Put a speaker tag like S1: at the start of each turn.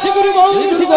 S1: 식으로 먹은 음식을